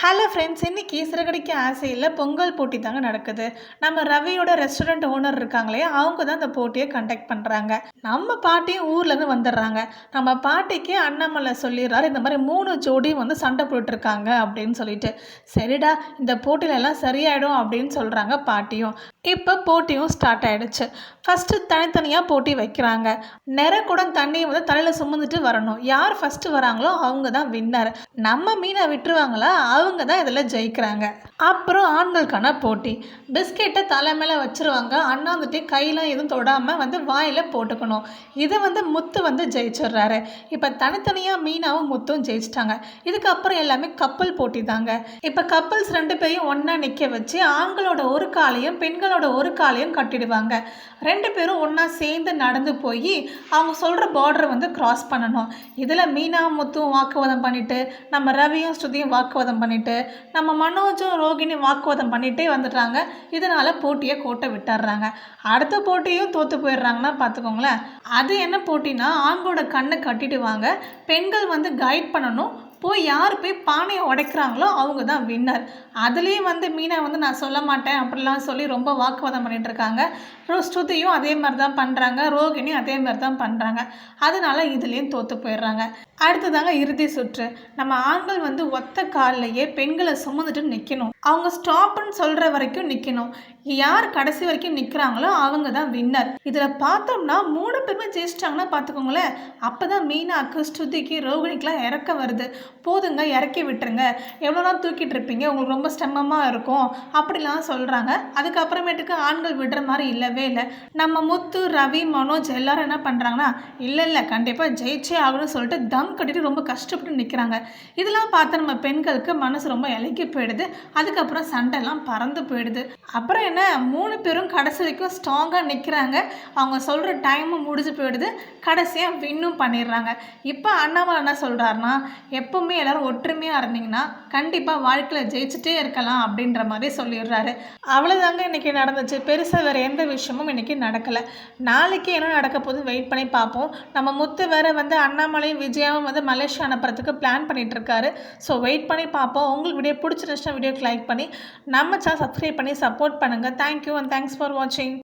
Hello friends இன்றைக்கி சிறுகடிக்கு ஆசையில் பொங்கல் போட்டி தாங்க நடக்குது. நம்ம ரவியோட ரெஸ்டாரண்ட் ஓனர் இருக்காங்களே அவங்க தான் அந்த போட்டியை கண்டக்ட் பண்ணுறாங்க நம்ம பாட்டியும் ஊர்லேருந்து வந்துடுறாங்க. நம்ம பாட்டிக்கு அண்ணாமலை சொல்லிடுறாரு இந்த மாதிரி மூணு ஜோடியும் வந்து சண்டை போட்டுருக்காங்க அப்படின்னு சொல்லிட்டு. சரிடா இந்த போட்டியிலெல்லாம் சரியாயிடும் அப்படின்னு சொல்கிறாங்க பாட்டியும். இப்போ போட்டியும் ஸ்டார்ட் ஆகிடுச்சு ஃபஸ்ட்டு தனித்தனியாக போட்டி வைக்கிறாங்க. நிறக்குடம் தண்ணியை வந்து தலையில் சுமந்துட்டு வரணும். யார் ஃபஸ்ட்டு வராங்களோ அவங்க தான் வின்னர் நம்ம மீனை விட்டுருவாங்களா? அவங்க தான் இதில் ஜெயிக்கிறாங்க. அப்புறம் ஆண்களுக்கான போட்டி. பிஸ்கெட்டை தலை மேலே வச்சுருவாங்க. அண்ணாந்துட்டு கையெலாம் எதுவும் தொடாமல் வந்து வாயில் போட்டுக்கணும். இதை வந்து முத்து வந்து ஜெயிச்சிடுறாரு. இப்போ தனித்தனியாக மீனாவும் முத்தும் ஜெயிச்சிட்டாங்க. இதுக்கப்புறம் எல்லாமே கப்பல் போட்டி தாங்க இப்போ கப்பல்ஸ் ரெண்டு பேரையும் ஒன்றா நிற்க வச்சு ஆண்களோட ஒரு காலையும் பெண்களோட ஒரு காலையும் கட்டிடுவாங்க. ரெண்டு பேரும் ஒன்றா சேர்ந்து நடந்து போய் அவங்க சொல்கிற பார்டரை வந்து க்ராஸ் பண்ணணும். இதில் மீனா முத்தும் வாக்குவாதம் பண்ணிவிட்டு நம்ம ரவியும் ஸ்ருதியும் வாக்குவாதம் பண்ணிவிட்டு நம்ம மனோஜும் ரோகிணியும் வாக்குவாதம் பண்ணிகிட்டே வந்துடுறாங்க. இதனால் போட்டியை கோட்டை விட்டுடுறாங்க. அடுத்த போட்டியும் தோற்று போயிடுறாங்கன்னா பார்த்துக்கோங்களேன். அது என்ன போட்டினா ஆண்களோட கண்ணை கட்டிடுவாங்க. பெண்கள் வந்து கைட் பண்ணணும். போய் யார் போய் பானையை உடைக்கிறாங்களோ அவங்க தான் வின்னர் அதுலேயும் வந்து மீனா வந்து நான் சொல்ல மாட்டேன் அப்படிலாம் சொல்லி ரொம்ப வாக்குவாதம் பண்ணிட்டு இருக்காங்க. ரோ- ஸ்ருதியும் அதே மாதிரி தான் பண்ணுறாங்க ரோகிணியும் அதே மாதிரி தான் பண்ணுறாங்க அதனால இதுலேயும் தோற்று போயிடுறாங்க. அடுத்ததாங்க இறுதி சுற்று. நம்ம ஆண்கள் வந்து ஒத்த கால்லையே பெண்களை சுமந்துட்டு நிற்கணும் அவங்க ஸ்டாப்னு சொல்கிற வரைக்கும் நிற்கணும் யார் கடைசி வரைக்கும் நிற்கிறாங்களோ அவங்க தான் வின்னர் இதில் பார்த்தோம்னா மூணு பேருமே ஜெயிச்சிட்டாங்கன்னா பார்த்துக்கோங்களேன். அப்போ தான் மீனாக்கு ஸ்ருதிக்கு ரோகிணிக்கெலாம் இறக்க வருது. போதுங்க இறக்கி விட்டுருங்க. எவ்வளோ நாள் தூக்கிட்டு இருப்பீங்க? உங்களுக்கு ரொம்ப சிரமமாக இருக்கும். அப்படிலாம் சொல்கிறாங்க அதுக்கப்புறமேட்டுக்கு ஆண்கள் விடுற மாதிரி இல்லவே இல்லை. நம்ம முத்து ரவி மனோஜ் எல்லாரும் என்ன பண்ணுறாங்கன்னா இல்லை இல்லை கண்டிப்பாக ஜெயிச்சே ஆகணும்னு சொல்லிட்டு தம் கட்டிட்டு ரொம்ப கஷ்டப்பட்டு நிற்கிறாங்க இதெல்லாம் பார்த்து நம்ம பெண்களுக்கு மனசு ரொம்ப இலக்கி போயிடுது. அதுக்கப்புறம் சண்டைலாம் பறந்து போயிடுது. அப்புறம் என்ன? மூணு பேரும் கடைசி வரைக்கும் ஸ்ட்ராங்காக நிற்கிறாங்க அவங்க சொல்கிற டைமும் முடிஞ்சு போயிடுது. கடைசியாக வின்னும் பண்ணிடுறாங்க. இப்போ அண்ணாமலை என்ன சொல்கிறாருன்னா எப்பவுமே எல்லாரும் ஒற்றுமையாக இருந்தீங்கன்னா கண்டிப்பாக வாழ்க்கையில் ஜெயிச்சுட்டே இருக்கலாம் அப்படின்ற மாதிரி சொல்லிடுறாரு. அவ்வளோதாங்க இன்றைக்கி நடந்துச்சு. பெருசாக வேறு எந்த விஷயமும் இன்றைக்கி நடக்கலை. நாளைக்கு என்ன நடக்க போகுது வெயிட் பண்ணி பார்ப்போம். நம்ம முத்து வேற வந்து அண்ணாமலையும் விஜயாவும் வந்து மலேசியா அனுப்புறதுக்கு பிளான் பண்ணிட்டு இருக்காரு. ஸோ வெயிட் பண்ணி பார்ப்போம். உங்களுக்கு வீடியோ பிடிச்சிருந்துச்சுன்னா வீடியோக்கு லைக் பண்ணி நம்ம சேனல் சப்ஸ்கிரைப் பண்ணி சப்போர்ட் பண்ணுங்கள் thank you and thanks for வாட்சிங்